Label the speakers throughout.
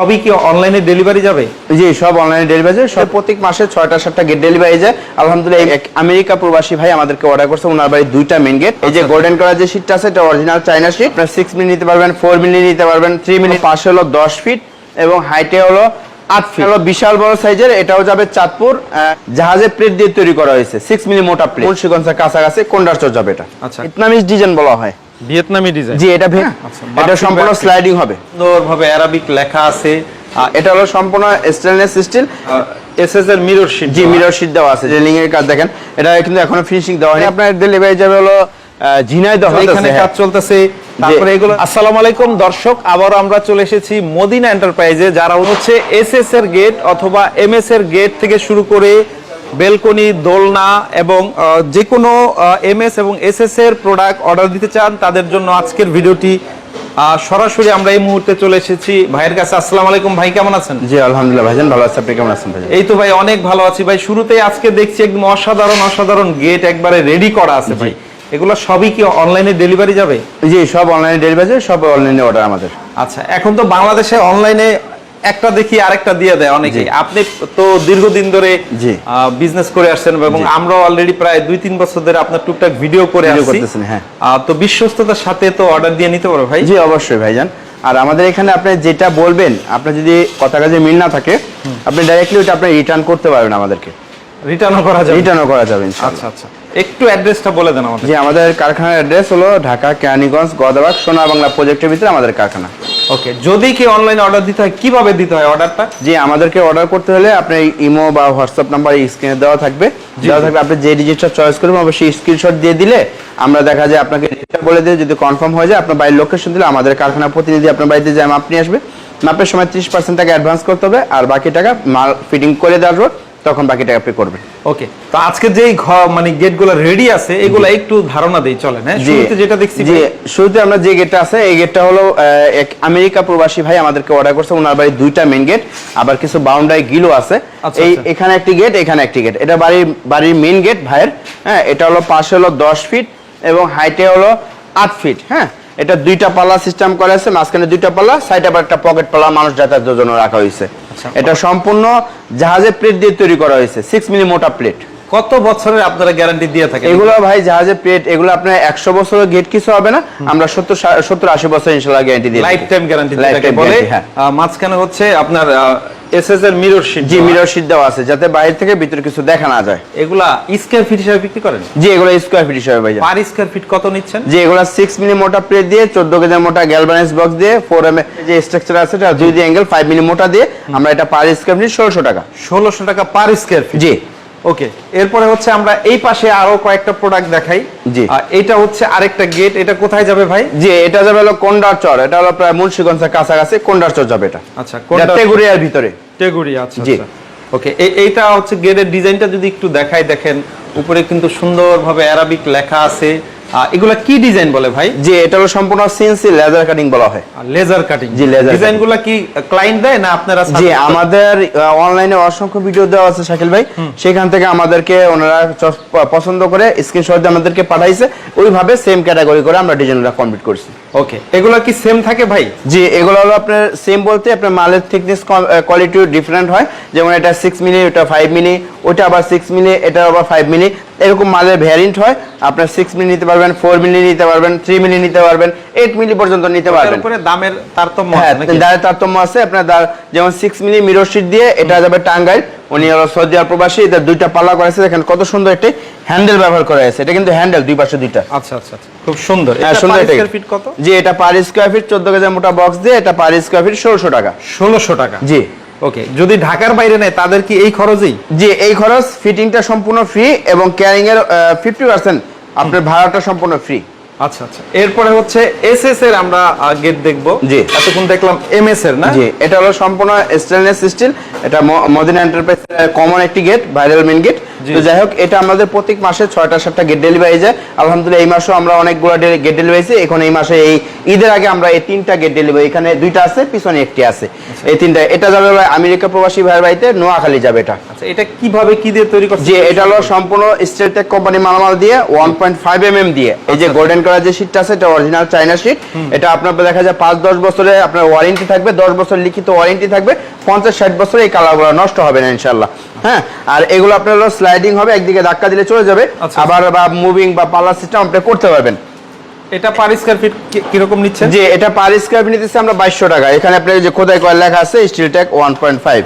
Speaker 1: সবই কি অনলাইনে ডেলিভারি যাবে?
Speaker 2: জি সব অনলাইনে ডেলিভারি যায় সব প্রত্যেক মাসে ছয়টা সাতটা গেট ডেলিভারি যায়। আলহামদুলিল্লাহ এক আমেরিকা প্রবাসী ভাই আমাদেরকে অর্ডার করছে। ওনার বাড়ি দুইটা মেন গেট এই যে গোল্ডেন কালার যে শীটটা আছে এটা অরিজিনাল চাইনা শীট আপনার সিক্স মিনিট নিতে পারবেন ফোর মিনিট নিতে পারবেন থ্রি মিনিট পাশে হলো দশ ফিট এবং হাইটে হলো আট ফিট হলো বিশাল বড় সাইজের এটাও যাবে চাঁদপুর জাহাজের প্লেট দিয়ে তৈরি করা হয়েছে। সিক্স মিলি মোটা প্লেট মুন্সিগঞ্জের কাছাকাছি কোন্ডারচর যাবে এটা।
Speaker 1: আচ্ছা।
Speaker 2: ইতনামিজ ডিজাইন বলা হয়।
Speaker 1: ভিয়েতনামি ডিজাইন।
Speaker 2: জি এটা ভে-
Speaker 1: আচ্ছা,
Speaker 2: এটা সম্পূর্ণ স্লাইডিং হবে।
Speaker 1: সুন্দরভাবে অ্যারাবিক লেখা আছে।
Speaker 2: এটা হলো সম্পূর্ণ স্টেনলেস স্টিল
Speaker 1: এসএস এর মিরর শিট
Speaker 2: জি মিরর শীট দেওয়া আছে রেলিং এর কাজ দেখেন। এটা কিন্তু এখনও ফিনিশিং দেওয়া হয়নি। আপনার ডেলিভারি যাবে হলো ঝিনাইদহ
Speaker 1: এখানে কাজ চলতেছে তারপরে এগুলো আসসালামু আলাইকুম দর্শক আবার আমরা চলে এসেছি মদিনা এন্টারপ্রাইজে যারা হচ্ছে এসএস এর গেট অথবা এমএস এর গেট থেকে শুরু করে বেলকনি দোলনা এবং যে কোনো এমএস এবং এসএস এর প্রোডাক্ট অর্ডার দিতে চান তাদের জন্য আজকের ভিডিওটি সরাসরি আমরা এই মুহূর্তে চলে এসেছি। ভাইয়ের কাছে আসসালামু আলাইকুম। ভাই কেমন আছেন?
Speaker 2: জি আলহামদুলিল্লাহ। ভাইজান ভালো আছে। আপনি কেমন আছেন ভাই
Speaker 1: এই তো ভাই অনেক ভালো আছি। ভাই শুরুতেই আজকে দেখছি একদম অসাধারণ অসাধারণ গেট একবারে রেডি করা আছে ভাই। এগুলো সবই কি অনলাইনে ডেলিভারি যাবে?
Speaker 2: জি সব অনলাইনে ডেলিভারি সব অনলাইনে অর্ডার আমাদের।
Speaker 1: আচ্ছা এখন তো বাংলাদেশে অনলাইনে একটা দেখি আরেকটা দিয়ে দেয় অনেকে আপনি তো দীর্ঘদিন ধরে। বিজনেস করে আসছেন এবং আমরা অলরেডি প্রায় দুই তিন বছর ধরে আপনার টুকটাক ভিডিও করে আসছি।
Speaker 2: হ্যাঁ।
Speaker 1: তো বিশ্বস্ততার সাথে তো অর্ডার দিয়ে নিতে পারো ভাই?
Speaker 2: জি অবশ্যই ভাইজান। আর আমাদের এখানে আপনি যেটা বলবেন আপনি যদি কথা কাজে মিল না থাকে আপনি ডাইরেক্টলি ওটা আপনি রিটার্ন করতে পারবেন আমাদেরকে।
Speaker 1: রিটার্নও করা যাবে।
Speaker 2: রিটার্নও করা যাবে
Speaker 1: আচ্ছা আচ্ছা। একটু অ্যাড্রেসটা বলে দেন আমাদের।
Speaker 2: জি আমাদের কারখানার অ্যাড্রেস হলো ঢাকা কেরানীগঞ্জ গদাবাগ সোনা বাংলা প্রজেক্টের ভিতরে আমাদের কারখানা।
Speaker 1: ওকে যদি কি অনলাইনে অর্ডার দিতে হয় কীভাবে দিতে হয় অর্ডারটা
Speaker 2: জি আমাদেরকে অর্ডার করতে হলে আপনার ইমো বা হোয়াটসঅ্যাপ নাম্বার স্ক্রিনে দেওয়া থাকবে। দেওয়া থাকবে আপনি যে ডিজিটটা চয়েস করবেন অবশ্যই স্ক্রিনশট দিয়ে দিলে আমরা দেখা যায় আপনাকে বলে দিয়ে যদি কনফার্ম হয়ে যায় আপনার বাড়ির লোকেশন দিলে আমাদের কারখানা প্রতিনিধি আপনার বাড়িতে যায় মাপ নিয়ে আসবে। মাপের সময় ত্রিশ পার্সেন্ট টাকা অ্যাডভান্স করতে হবে আর বাকি টাকা মাল ফিটিং করে দেওয়ার তখন বাকি টাকা পে করবেন।
Speaker 1: ওকে তো আজকে যেই ঘর মানে গেটগুলো রেডি আছে এগুলো একটু ধারণা দেই চলেন হ্যাঁ? শুরুতে যেটা দেখছি
Speaker 2: জি শুরুতে আমরা যে গেটটা আছে এই গেটটা হলো এক আমেরিকা প্রবাসী ভাই আমাদেরকে অর্ডার করছে ওনার বাড়ি দুইটা মেন গেট আবার কিছু বাউন্ডারি গিলো আছে।
Speaker 1: আচ্ছা,
Speaker 2: এই
Speaker 1: আচ্ছা।
Speaker 2: এখানে একটি গেট এখানে একটি গেট এটা বাড়ির বাড়ির মেন গেট ভাইয়ের হ্যাঁ? এটা হলো পাশে হলো দশ ফিট এবং হাইটে হলো আট ফিট হ্যাঁ? এটা দুইটা পাল্লা সিস্টেম করা আছে মাঝখানে দুইটা পাল্লা সাইডে আবার একটা পকেট পাল্লা মানুষ যাতায়াতের জন্য রাখা হয়েছে।
Speaker 1: আচ্ছা।
Speaker 2: এটা সম্পূর্ণ জাহাজের প্লেট দিয়ে তৈরি করা হয়েছে সিক্স মিলি মোটা প্লেট
Speaker 1: কত বছরের আপনারা গ্যারান্টি দিয়ে থাকেন?
Speaker 2: এগুলো ভাই জাহাজের প্লেট এগুলো আপনার একশো বছরের গেট কিছু হবে না আমরা সত্তর সত্তর আশি বছর ইনশাল্লাহ গ্যারান্টি দিই
Speaker 1: লাইফ টাইম গ্যারান্টি বলে
Speaker 2: হ্যাঁ।
Speaker 1: মাঝখানে হচ্ছে আপনার এসএস এর মিরর শীট
Speaker 2: জি মিরর শীট দেওয়া আছে যাতে বাইরে থেকে ভিতরে কিছু দেখা না যায়।
Speaker 1: এগুলা স্কয়ার ফিট হিসেবে বিক্রি করেন?
Speaker 2: জি এগুলা স্কোয়ার ফিট হিসাবে ভাই
Speaker 1: পার স্কয়ার ফিট কত নিচ্ছেন?
Speaker 2: যে এগুলো সিক্স মিলি মোটা প্লেট দিয়ে চোদ্দ কেজি মোটা গ্যালভানাইজ বক্স দিয়ে ফোর এম যে স্ট্রাকচার আছে এটা দুই দিয়ে অ্যাঙ্গেল ফাইভ মিলি মোটা দিয়ে আমরা এটা পার স্কয়ার ফিট ষোলোশো টাকা।
Speaker 1: ষোলোশো টাকা পার স্কয়ার ফিট
Speaker 2: জি।
Speaker 1: ওকে এরপরে হচ্ছে আমরা এই পাশে আরও কয়েকটা প্রোডাক্ট দেখাই।
Speaker 2: জি।
Speaker 1: এটা হচ্ছে আরেকটা গেট এটা কোথায় যাবে ভাই?
Speaker 2: জি এটা যাবে হলো কোন্ডারচর এটা হলো প্রায় মুন্সিগঞ্জের কাছাকাছি কোন্ডার চর যাবে এটা।
Speaker 1: আচ্ছা
Speaker 2: টেগুরিয়ার ভিতরে।
Speaker 1: টেগুরিয়া আচ্ছা
Speaker 2: জি।
Speaker 1: ওকে এইটা হচ্ছে গেটের ডিজাইনটা যদি একটু দেখাই দেখেন উপরে কিন্তু সুন্দরভাবে অ্যারাবিক লেখা আছে। এগুলা কি ডিজাইন বলে ভাই?
Speaker 2: জি এটা হলো সম্পূর্ণ সিএনসি লেজার কাটিং বলা হয়।
Speaker 1: লেজার কাটিং
Speaker 2: জি, laser
Speaker 1: ডিজাইনগুলো কি ক্লায়েন্ট দেয় না আপনারা
Speaker 2: জি আমাদের অনলাইনে অসংখ্য ভিডিও দেওয়া আছে শাকিল ভাই। সেখান থেকে আমাদেরকে ওনারা পছন্দ করে স্ক্রিনশট দিয়ে আমাদেরকে পাঠাইছে। ওইভাবে সেম ক্যাটাগরি করে আমরা ডিজাইনটা কমপ্লিট করছি।
Speaker 1: ওকে এগুলো কি সেম থাকে ভাই?
Speaker 2: জি এগুলো হলো আপনার সেম বলতে আপনার মালের থিকনেস কোয়ালিটি ডিফারেন্ট হয়। যেমন এটা সিক্স মিলি ওটা ফাইভ মিলি ওটা আবার সিক্স মিলি এটা আবার ফাইভ মিলি। এরকম মালের ভ্যারিয়েন্ট হয়। আপনার সিক্স মিলি নিতে পারবেন ফোর মিলি নিতে পারবেন থ্রি মিলি নিতে পারবেন এইট মিলি পর্যন্ত নিতে পারবেন।
Speaker 1: উপরে দামের তারতম্য
Speaker 2: হ্যাঁ
Speaker 1: আছে?
Speaker 2: দাঁড়ের তারতম্য আছে। আপনার যেমন সিক্স মিলি মিরর শিট দিয়ে এটা যাবে টাঙ্গাইল। উনি হলো সৌদি আরব প্রবাসী এদের দুইটা পাল্লা করেছে দেখেন কত সুন্দর একটি হ্যান্ডেল ব্যবহার করা হয়েছে। এটা কিন্তু হ্যান্ডেল দুই পাশে দুইটা।
Speaker 1: আচ্ছা আচ্ছা আচ্ছা। খুব সুন্দর।
Speaker 2: হ্যাঁ
Speaker 1: এটা
Speaker 2: সুন্দর এটা
Speaker 1: ফিট কত?
Speaker 2: জি এটা পার স্কোয়ার ফিট চোদ্দ কেজি মোটা বক্স দিয়ে এটা পার স্কোয়ার ফিট ষোলোশো টাকা।
Speaker 1: ষোলোশো টাকা।
Speaker 2: জি।
Speaker 1: ওকে যদি ঢাকার বাইরে নেয় তাদের কি এই খরচেই?
Speaker 2: জি এই খরচ ফিটিংটা সম্পূর্ণ ফ্রি এবং ক্যারিং এর ফিফটি পার্সেন্ট আপনার ভাড়াটা সম্পূর্ণ ফ্রি
Speaker 1: আচ্ছা আচ্ছা। এরপরে হচ্ছে এসএস এর আমরা গেট দেখব।
Speaker 2: জি।
Speaker 1: এতক্ষণ দেখলাম এমএস এর না?
Speaker 2: জি এটা হলো সম্পূর্ণ স্টেনলেস স্টিল এটা মদিনা এন্টারপ্রাইজ কমন একটি গেট ভাইরাল মেন গেট। তো যাই হোক এটা আমাদের প্রত্যেক মাসে ছয়টা সাতটা গেট ডেলিভারি যায়। আলহামদুলিল্লাহ এই মাসেও আমরা অনেকগুলো গেট ডেলিভারি এখন এই মাসে এই ঈদের আগে আমরা এই তিনটা গেট ডেলিভারি এখানে দুইটা আছে পিছনে একটি আছে। এই তিনটা এটা যাবে আমেরিকা প্রবাসী ভাইয়ের বাড়িতে নোয়াখালী যাবে এটা।
Speaker 1: আচ্ছা এটা কীভাবে কি দিয়ে তৈরি করছে
Speaker 2: যে এটা হলো সম্পূর্ণ স্টেট স্টেটেক কোম্পানি মালামাল দিয়ে one point five M M দিয়ে। এই যে গোল্ডেন কালার যে শীটটা আছে এটা অরিজিনাল চাইনা শীট এটা আপনার দেখা যায় পাঁচ দশ বছরে আপনার ওয়ারেন্টি থাকবে দশ বছর লিখিত ওয়ারেন্টি থাকবে পঞ্চাশ ষাট বছরে এই কালারগুলো নষ্ট হবে না ইনশাল্লাহ হ্যাঁ আর এগুলো আপনার স্লাইডিং হবে একদিকে ধাক্কা দিলে চলে যাবে।
Speaker 1: আচ্ছা।
Speaker 2: আবার বা মুভিং বা পাল্লা সিস্টেম আপনি করতে পারবেন।
Speaker 1: এটা পার স্কয়ার ফিট কীরকম নিচ্ছেন?
Speaker 2: যে এটা পার স্কয়ার ফিট নিতেছে আমরা বাইশশো টাকা। এখানে আপনার যে খোদাই কয়েল লেখা আছে steel tech one point five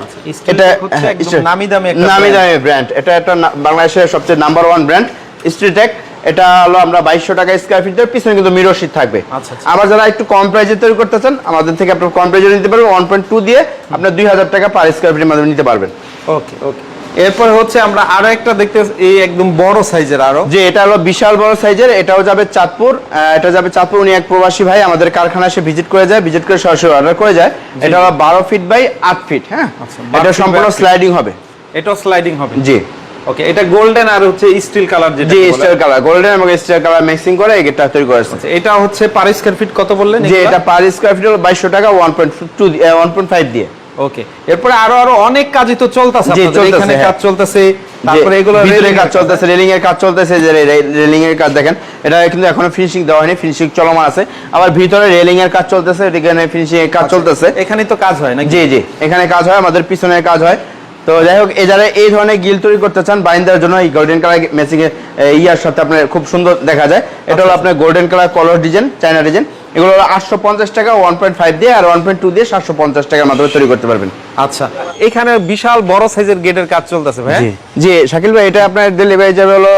Speaker 2: এটা steel-
Speaker 1: নামি দামি একটা
Speaker 2: নামি দামি ব্র্যান্ড এটা একটা বাংলাদেশের সবচেয়ে number one brand steel tech এটা হলো আমরা বাইশশো টাকা স্কয়ার ফিট পিছনে কিন্তু মিরর শীট থাকবে।
Speaker 1: আচ্ছা, আচ্ছা।
Speaker 2: আবার যারা একটু কম প্রাইজে তৈরি করতে চান আমাদের থেকে আপনার কম প্রাইজে নিতে পারবেন ওয়ান পয়েন্ট টু দিয়ে আপনার দুই হাজার টাকা পার স্কয়ার ফিটের মাধ্যমে নিতে পারবেন।
Speaker 1: ওকে ওকে এরপর হচ্ছে আমরা আরও একটা দেখতে এই একদম বড় সাইজের আরও।
Speaker 2: যে এটা হলো বিশাল বড় সাইজের এটাও যাবে চাঁদপুর এটা যাবে চাঁদপুর উনি এক প্রবাসী ভাই আমাদের কারখানা এসে ভিজিট করে যায় ভিজিট করে সরাসরি অর্ডার করে যায়। এটা হলো বারো ফিট বাই আট ফিট হ্যাঁ?
Speaker 1: আচ্ছা, 12
Speaker 2: এটা সম্পূর্ণ স্লাইডিং হবে।
Speaker 1: এটাও স্লাইডিং হবে।
Speaker 2: জি।
Speaker 1: ওকে এটা গোল্ডেন আর হচ্ছে স্টিল কালার যেটা
Speaker 2: জি। স্টার কালার গোল্ডেন এবং স্টার কালার মিক্সিং করে গেটটা তৈরি করেছে
Speaker 1: আচ্ছা, এটা হচ্ছে পার স্কয়ার ফিট কত বললেন
Speaker 2: যে এটা পার স্কয়ার ফিট হলো টাকা one point two one point five দিয়ে।
Speaker 1: ওকে এরপরে আরও আরও অনেক কাজই তো চলতেছে
Speaker 2: জি,
Speaker 1: আপনাদের। এখানে
Speaker 2: হ্যাঁ।
Speaker 1: কাজ চলতেছে তারপরে এগুলো
Speaker 2: ভিতরে কাজ চলতেছে রেলিং এর কাজ চলতেছে যে রেলিং এর কাজ দেখেন এটা কিন্তু এখনও ফিনিশিং দেওয়া হয়নি ফিনিশিং চলমান আছে। আবার ভিতরে রেলিং এর কাজ চলতেছে এখানে ফিনিশিং এর কাজ চলতেছে।
Speaker 1: এখানেই তো কাজ হয় নাকি?
Speaker 2: জি জি এখানে কাজ হয় আমাদের পিছনে কাজ হয়। তো যাই হোক এই যারা এই ধরনের গিল তৈরি করতে চান বাইন্দার জন্য এই গোল্ডেন কালার মেসিং এর এ, ইয়ার সাথে আপনার খুব সুন্দর দেখা যায়। এটা হলো আপনার golden colour colour design China design এগুলো হলো আটশো পঞ্চাশ টাকা ওয়ান পয়েন্ট ফাইভ দিয়ে আর ওয়ান পয়েন্ট টু দিয়ে সাতশো পঞ্চাশ টাকার মাধ্যমে তৈরি করতে পারবেন।
Speaker 1: আচ্ছা এখানে বিশাল বড় সাইজের গেটের কাজ চলতেছে ভাই হ্যাঁ?
Speaker 2: জি শাকিল ভাই এটা আপনার ডেলিভারি যাবে হলো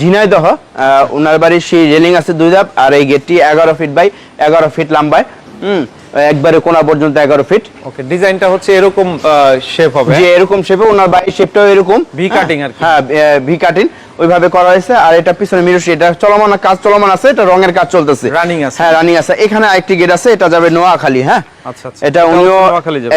Speaker 2: ঝিনাইদহ। আহ, ওনার বাড়ির সেই রেলিং আছে দুই ধাপ আর এই গেটটি এগারো ফিট বাই এগারো ফিট লম্বায়। হুম একবারে কোনা পর্যন্ত এগারো ফিট
Speaker 1: ওকে ডিজাইনটা হচ্ছে এরকম শেপ হবে
Speaker 2: যে এরকম শেপে ওনার বাড়ির শেপটাও এরকম।
Speaker 1: V cutting আর
Speaker 2: হ্যাঁ ভি কাটিং ওইভাবে করা হয়েছে। আর এটা পিছনে মিরুষি এটা চলমান কাজ চলমান আছে এটা রঙের কাজ চলতেছে।
Speaker 1: রানিং আছে।
Speaker 2: হ্যাঁ রানিং আছে। এখানে আরেকটি গেট আছে এটা যাবে নোয়াখালী হ্যাঁ?
Speaker 1: আচ্ছা, আচ্ছা।
Speaker 2: এটা উনিও।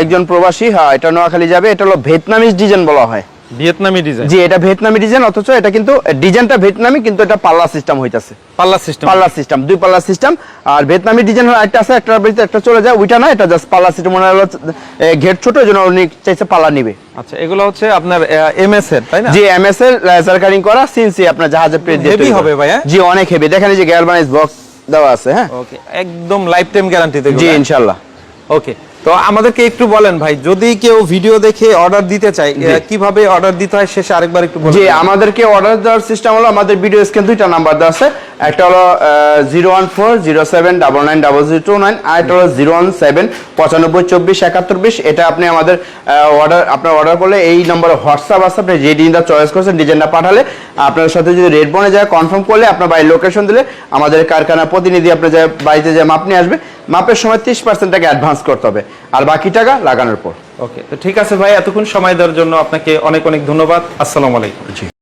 Speaker 2: একজন প্রবাসী হ্যাঁ এটা নোয়াখালী যাবে। এটা হলো ভিয়েতনামিজ ডিজাইন বলা হয়।
Speaker 1: ভিয়েতনামি ডিজাইন।
Speaker 2: জি এটা ভিয়েতনামি ডিজাইন অথচ এটা কিন্তু ডিজাইনটা ভিয়েতনামি কিন্তু এটা পাল্লা সিস্টেম হইতাছে।
Speaker 1: পাল্লা সিস্টেম।
Speaker 2: পাল্লা সিস্টেম দুই পাল্লা সিস্টেম। আর ভিয়েতনামি ডিজাইন একটা আছে একটা ভিতরে একটা চলে যায় ওইটা না এটা জাস্ট পাল্লা সিস্টেম। মনে হলো গেট ছোট জন্য উনি চাইছে পাল্লা নিবে।
Speaker 1: আচ্ছা এগুলো হচ্ছে আপনার এমএস এর তাই না?
Speaker 2: জি এমএস এর লেজার কাটিং করা সিএনসি আপনার জাহাজে প্রেস দিয়ে করা।
Speaker 1: হবে ভাই, হ্যাঁ?
Speaker 2: জি অনেক হেভি দেখেন এই যে গ্যালভানাইজ বক্স দেওয়া আছে হ্যাঁ?
Speaker 1: ওকে একদম লাইফ টাইম গ্যারান্টি
Speaker 2: জি ইনশাআল্লাহ।
Speaker 1: ওকে তো আমাদেরকে একটু বলেন ভাই যদি কেউ ভিডিও দেখে অর্ডার দিতে চায় কীভাবে অর্ডার দিতে হয় শেষে আরেকবার একটু বলুন
Speaker 2: জি আমাদেরকে অর্ডার দেওয়ার সিস্টেম হলো আমাদের ভিডিও স্ক্রিন দুইটা নাম্বার দেওয়া আছে। একটা হলো zero one four zero seven double nine double zero two nine আর একটা হলো জিরো ওয়ান সেভেন পঁচানব্বই চব্বিশ একাত্তর বিশ। এটা আপনি আমাদের অর্ডার আপনার অর্ডার করলে এই নম্বরে হোয়াটসঅ্যাপ আছে আপনি যে ডিজাইনটা চয়েস করছেন ডিজাইনটা পাঠালে আপনার সাথে যদি রেড বনে যায় কনফার্ম করলে আপনার বাড়ির লোকেশন দিলে আমাদের কারখানা প্রতিনিধি আপনার যে বাড়িতে যে মাপ নিয়ে আসবে মাপের সময় তিরিশ পার্সেন্ট টাকা অ্যাডভান্স করতে হবে। আর বাকি টাকা লাগানোর পর।
Speaker 1: ওকে তো ঠিক আছে ভাই এতক্ষণ সময় দেওয়ার জন্য আপনাকে অনেক অনেক ধন্যবাদ। আসসালামু আলাইকুম।